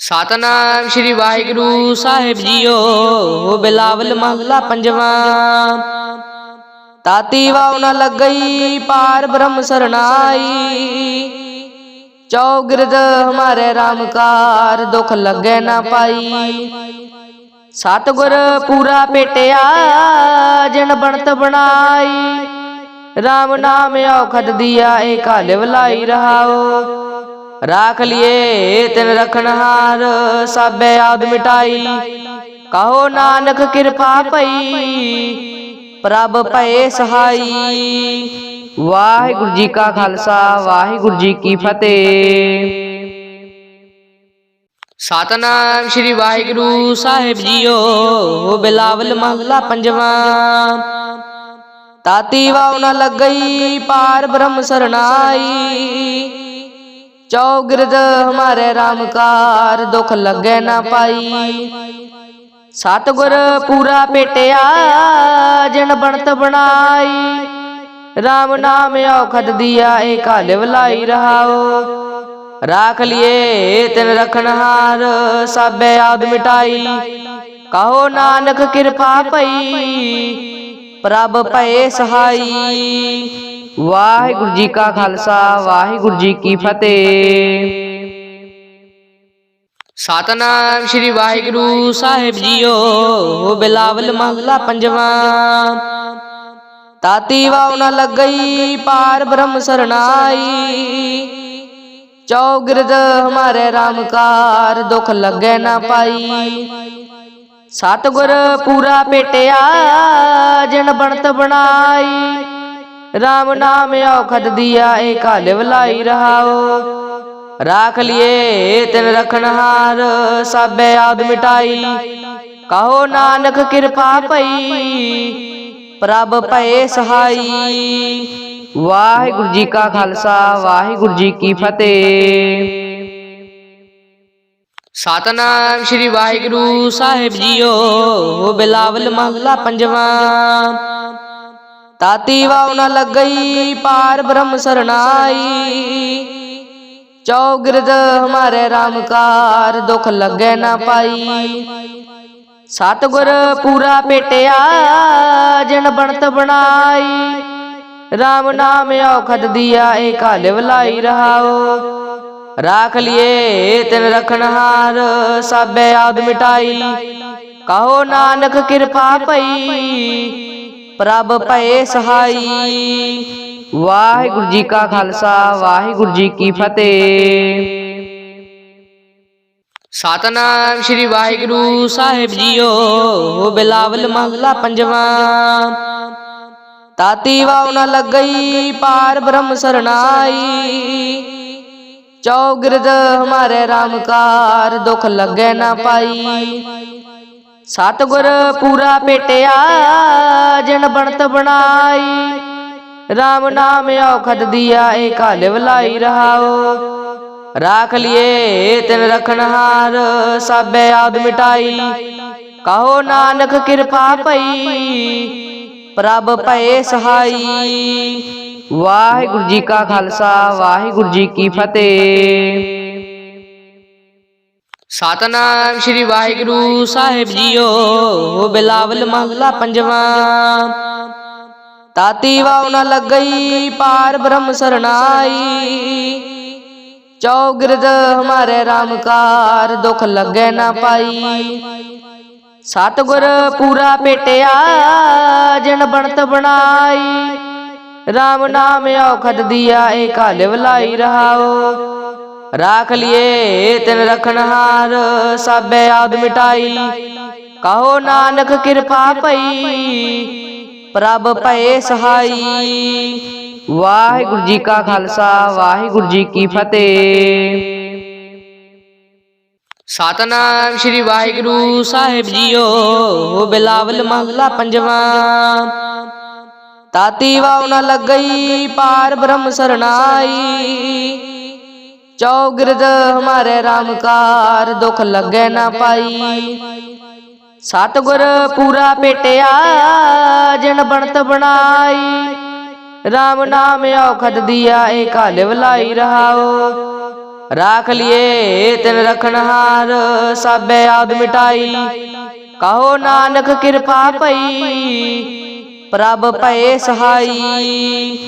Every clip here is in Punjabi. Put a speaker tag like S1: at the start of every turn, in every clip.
S1: ਸਤਨਾਮ ਸ੍ਰੀ ਵਾਹਿਗੁਰੂ ਸਾਹਿਬ ਜੀਓ ਬਿਲਾਵਲ ਮਹਲਾ ਪੰਜਵਾਂ। ਤਾਤੀ ਵਾਉ ਨ ਲੱਗਈ, ਪਾਰ ਬ੍ਰਹਮ ਸਰਨਾਈ ਚੌਗਿਰਦ ਹਮਾਰੇ RAM ਕਾਰ, ਦੁਖ ਲੱਗੇ ਨਾ ਪਾਈ। ਸਤਗੁਰ ਪੂਰਾ ਪੇਟਿਆ, ਜਿਨ ਬਣਤ ਬਣਾਈ। RAM ਨਾਮ ਔਖਦ ਦੀਆ ਏ ਕਾਲੇ ਵਲਾਈ ਰਹਾਓ। ਰਾਖ ਲਿਏ, ਤਿਨ ਰਖਨਹਾਰ ਸਭੇ ਆਦ ਮਿਟਾਈ। ਕਹੋ ਨਾਨਕ ਕਿਰਪਾ ਪਈ ਪ੍ਰਭ ਭਏ ਸਹਾਈ। ਵਾਹਿਗੁਰੂ ਜੀ ਕਾ ਖਾਲਸਾ, ਵਾਹਿਗੁਰੂ ਜੀ ਕੀ ਫਤਿਹ। ਸਤਨਾਮ ਸ੍ਰੀ ਵਾਹਿਗੁਰੂ ਸਾਹਿਬ ਜੀਓ ਬਿਲਾਵਲ ਮਹਲਾ ਪੰਜਵਾਂ। ਤਾਤੀ ਵਾਉ ਨ ਲੱਗਈ, ਪਾਰ ਬ੍ਰਹਮ ਸਰਨਾਈ। ਚੌਗਿਰਦ ਹਮਾਰੇ RAM ਕਾਰ ਦੁਖ ਲੱਗੇ ਨਾ ਪਾਈ। ਸਤਗੁਰ ਪੂਰਾ ਭੇਟਿਆ ਜਿਨ ਬਣਤ ਬਣਾਈ। RAM ਨਾਮ ਔਖਦ ਦੀਆ ਏ ਕਾਲੇ ਵਲਾਈ ਰਹਾਓ। ਰਾਖ ਲਿਏ ਤਿਨ ਰਖਨਹਾਰ ਸਭੇ ਆਦ ਮਿਟਾਈ। ਕਹੋ ਨਾਨਕ ਕਿਰਪਾ ਪਈ। ਪ੍ਰਭ ਭਏ ਸਹਾਈ। ਵਾਹਿਗੁਰੂ ਜੀ ਕਾ ਖਾਲਸਾ ਵਾਹਿਗੁਰੂ ਜੀ ਕੀ ਫਤਿਹ। ਸਤਨਾਮ ਸ੍ਰੀ ਵਾਹਿਗੁਰੂ ਸਾਹਿਬ ਜੀਓ ਬਿਲਾਵਲ ਮਹਲਾ ਪੰਜਵਾਂ। ਤਾਤੀ ਵਾਉ ਨ ਲੱਗਈ ਪਾਰ ਬ੍ਰਹਮ ਸਰਨਾਈ ਚੌਗਿਰਦ ਹਮਾਰੇ RAM ਕਾਰ ਦੁਖ ਲੱਗੇ ਨਾ ਪਾਈ। ਸਤਗੁਰ ਪੂਰਾ ਭੇਟਿਆ ਜਿਨ ਬਣਤ ਬਣਾਈ। RAM ਨਾਮ ਔਖਦ ਦੀਆ ਏ ਕਾਲੇ ਵਲਾਈ ਰਹਾਓ। ਰਾਖ ਲਿਏ ਤਿਨ ਰਖਨਹਾਰ ਸਭੇ ਆਦ ਮਿਟਾਈ। ਕਹੋ ਨਾਨਕ ਕਿਰਪਾ ਪਈ ਪ੍ਰਭ ਭਏ ਸਹਾਈ। ਵਾਹਿਗੁਰੂ ਜੀ ਕਾ ਖਾਲਸਾ, ਵਾਹਿਗੁਰੂ ਜੀ ਕੀ ਫਤਿਹ। ਸਤਨਾਮ ਸ੍ਰੀ ਵਾਹਿਗੁਰੂ ਸਾਹਿਬ ਜੀਓ, ਬਿਲਾਵਲ ਮਹਲਾ ਪੰਜਵਾਂ। ਤਾਤੀ ਵਾਉ ਨ ਲੱਗਈ, ਪਾਰ ਬ੍ਰਹਮ ਸਰਨਾਈ ਚੌਗਿਰਦ ਹਮਾਰੇ RAM ਦੁਖ ਲੱਗੇ ਨਾ ਪਾਈ। ਸਤਗੁਰ ਪੂਰਾ ਪੇਟਿਆ, ਜਨ ਬਣਤ ਬਣਾਈ। RAM ਨਾਮ ਔਖਦ ਦੀਆ ਏ ਕਾਲੇ ਵਲਾਈ ਰਹਾਓ। ਰਾਖ ਲਿਏ ਤਿਨ ਰਖਨਹਾਰ ਸਭੇ ਆਦ ਮਿਟਾਈ। ਕਹੋ ਨਾਨਕ ਕਿਰਪਾ ਪਈ ਪ੍ਰਭ ਭਏ ਸਹਾਈ। ਵਾਹਿਗੁਰੂ ਜੀ ਕਾ ਖਾਲਸਾ, ਵਾਹਿਗੁਰੂ ਜੀ ਕੀ ਫਤਿਹ। ਸਤਨਾਮ ਸ੍ਰੀ ਵਾਹਿਗੁਰੂ ਸਾਹਿਬ ਜੀਓ, ਬਿਲਾਵਲ ਮਹਲਾ ਪੰਜਵਾਂ। ਤਾਤੀ ਵਾਉ ਨ ਲੱਗਈ, ਪਾਰ ਬ੍ਰਹਮ ਸਰਨਾਈ ਚੌਗਿਰਦ ਹਮਾਰੇ RAM ਕਾਰ ਦੁਖ ਲੱਗੇ ਨਾ ਪਾਈ। ਸਤਗੁਰ ਪੂਰਾ ਭੇਟਿਆ ਜਿਨ ਬਣਤ ਬਣਾਈ। RAM ਨਾਮ ਔਖਦ ਦੀਆ ਏ ਕਾਲੇ ਵਲਾਈ ਰਹਾਓ। ਰਾਖ ਲਿਏ ਤਿਨ ਰਖਨਹਾਰ ਸਭੇ ਆਦ ਮਿਟਾਈ। ਕਹੋ ਨਾਨਕ ਕਿਰਪਾ ਪਈ, ਪ੍ਰਭ ਭਏ ਸਹਾਈ। ਵਾਹਿਗੁਰੂ ਜੀ ਕਾ ਖਾਲਸਾ ਵਾਹਿਗੁਰੂ ਜੀ ਕੀ ਫਤਿਹ। ਸਤਨਾਮ ਸ੍ਰੀ ਵਾਹਿਗੁਰੂ ਸਾਹਿਬ ਜੀਓ ਬਿਲਾਵਲ ਮਹਲਾ ਪੰਜਵਾਂ। ਤਾਤੀ ਵਾਉ ਨ ਲੱਗਈ ਪਾਰ ਬ੍ਰਹਮ ਸਰਨਾਈ ਚੌਗਿਰਦ ਹਮਾਰੇ RAM ਕਾਰ ਦੁਖ ਲੱਗੇ ਨਾ ਪਾਈ। ਸਤਗੁਰ ਪੂਰਾ ਭੇਟਿਆ ਜਿਨ ਬਣਤ ਬਣਾਈ। RAM ਨਾਮ ਔਖਦ ਦੀਆ ਏ ਕਾਲੇ ਵਲਾਈ ਰਹਾਓ। ਰਾਖ ਲਿਏ ਤਿਨ ਰਖਨਹਾਰ ਸਭੇ ਆਦ ਮਿਟਾਈ। ਕਹੋ ਨਾਨਕ ਕਿਰਪਾ ਪਈ ਪ੍ਰਭ ਭਏ ਸਹਾਈ। ਵਾਹਿਗੁਰੂ ਜੀ ਕਾ ਖਾਲਸਾ, ਵਾਹਿਗੁਰੂ ਜੀ ਕੀ ਫਤਿਹ। ਸਤਨਾਮ ਸ੍ਰੀ ਵਾਹਿਗੁਰੂ ਸਾਹਿਬ ਜੀਓ, ਬਿਲਾਵਲ ਮਹਲਾ ਪੰਜਵਾਂ। ਤਾਤੀ ਵਾਉ ਨ ਲੱਗਈ ਪਾਰ ਬ੍ਰਹਮ ਸਰਨਾਈ ਚੌਗਿਰਦ ਹਮਾਰੇ RAM ਕਾਰ ਦੁਖ ਲੱਗੇ ਨਾ ਪਾਈ। ਸਤਗੁਰ ਪੂਰਾ ਭੇਟਿਆ ਜਿਨ ਬਣਤ ਬਣਾਈ। RAM ਨਾਮ ਔਖਦ ਦੀਆ ਏ ਕਾਲੇ ਵਲਾਈ ਰਹਾਓ। ਰਾਖ ਲਿਏ ਤਿਨ ਰਖਨਹਾਰ ਸਭੇ ਆਦ ਮਿਟਾਈ। ਕਹੋ ਨਾਨਕ ਕਿਰਪਾ ਪਈ। ਪ੍ਰਭ ਭਏ ਸਹਾਈ।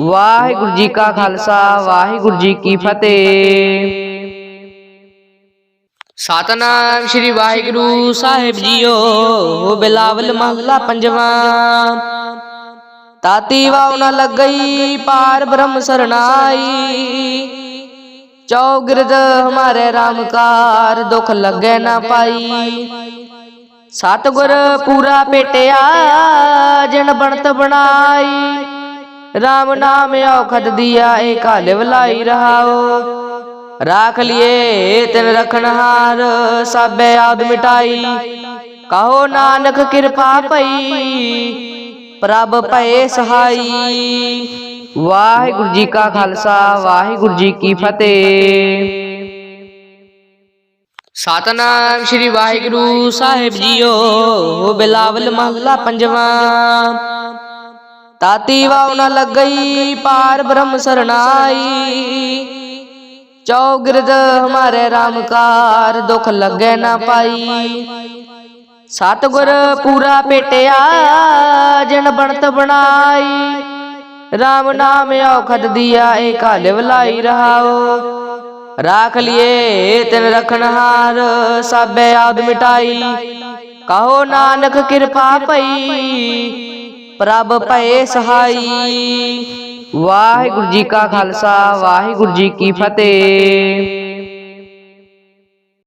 S1: ਵਾਹਿਗੁਰੂ ਜੀ ਕਾ ਖਾਲਸਾ ਵਾਹਿਗੁਰੂ ਜੀ ਕੀ ਫਤਿਹ। ਸਤਨਾਮ ਸ੍ਰੀ ਵਾਹਿਗੁਰੂ ਸਾਹਿਬ ਜੀਓ ਬਿਲਾਵਲ ਮਹੱਲਾ ਪੰਜਵਾਂ। ਤਾਤੀ ਵਾਉ ਨ ਲੱਗਈ ਪਾਰ ਬ੍ਰਹਮ ਸਰਨਾਈ ਚੌਗਿਰਦ ਹਮਾਰੇ ਰਾਮਕਾਰ ਦੁਖ ਲੱਗੇ ਨਾ ਪਾਈ। ਸਤਗੁਰ ਪੂਰਾ ਭੇਟਿਆ ਜਿਨ ਬਣਤ ਬਣਾਈ। RAM ਨਾਮ ਔਖਦ ਦੀਆ ਏ ਕਾਲ ਵਲਾਈ ਰਹਾਓ। ਰਾਖ ਲਿਏ ਤਿਨ ਰਖਨਹਾਰ ਸਭੇ ਆਦ ਮਿਟਾਈ। ਕਹੋ ਨਾਨਕ ਕਿਰਪਾ ਪਈ ਪ੍ਰਭ ਭਏ ਸਹਾਈ। ਵਾਹਿਗੁਰੂ ਜੀ ਕਾ ਖਾਲਸਾ, ਵਾਹਿਗੁਰੂ ਜੀ ਕੀ ਫਤਿਹ। ਸਤਨਾਮ ਸ੍ਰੀ ਵਾਹਿਗੁਰੂ ਸਾਹਿਬ ਜੀਓ, ਬਿਲਾਵਲ ਮਹੱਲਾ ਪੰਜਵਾਂ। ਤਾਤੀ ਵਾਉ ਨ ਲੱਗਈ, ਪਾਰ ਬ੍ਰਹਮ ਸਰਨਾਈ ਚੌਗਿਰਦ ਹਮਾਰੇ ਰਾਮਕਾਰ ਦੁਖ ਲੱਗੇ ਨਾ ਪਾਈ। ਸਤਗੁਰ ਪੂਰਾ ਪੇਟਿਆ, ਜਿਨ ਬਣਤ ਬਣਾਈ। RAM ਨਾਮ ਔਖਦ ਦੀਆ ਏ ਕਾਲ ਵਲਾਈ ਰਹਾਓ। ਰਾਖ ਲਿਏ ਤਿਨ ਰਖਨਹਾਰ ਸਭੇ ਆਦ ਮਿਟਾਈ। ਕਹੋ ਨਾਨਕ ਕਿਰਪਾ ਪਈ ਪ੍ਰਭ ਭਏ ਸਹਾਈ। ਵਾਹਿਗੁਰੂ ਜੀ ਕਾ ਖਾਲਸਾ, ਵਾਹਿਗੁਰੂ ਜੀ ਕੀ ਫਤਿਹ।